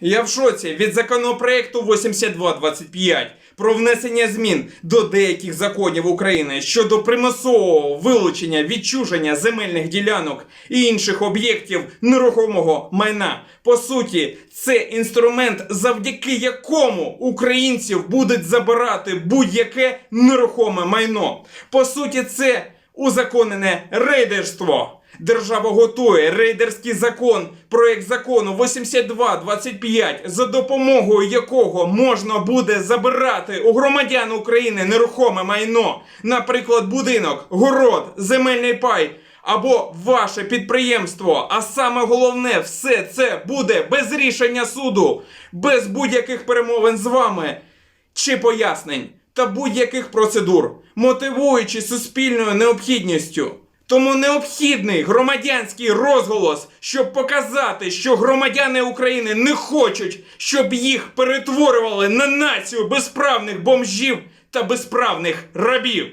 Я в шоці від законопроекту 8225 про внесення змін до деяких законів України щодо примусового вилучення відчуження земельних ділянок і інших об'єктів нерухомого майна. По суті, це інструмент, завдяки якому українців будуть забирати будь-яке нерухоме майно. По суті, це узаконене рейдерство. Держава готує рейдерський закон, проект закону 8225, за допомогою якого можна буде забирати у громадян України нерухоме майно, наприклад, будинок, город, земельний пай або ваше підприємство. А саме головне, все це буде без рішення суду, без будь-яких перемовин з вами чи пояснень та будь-яких процедур, мотивуючи суспільною необхідністю. Тому необхідний громадянський розголос, щоб показати, що громадяни України не хочуть, щоб їх перетворювали на націю безправних бомжів та безправних рабів.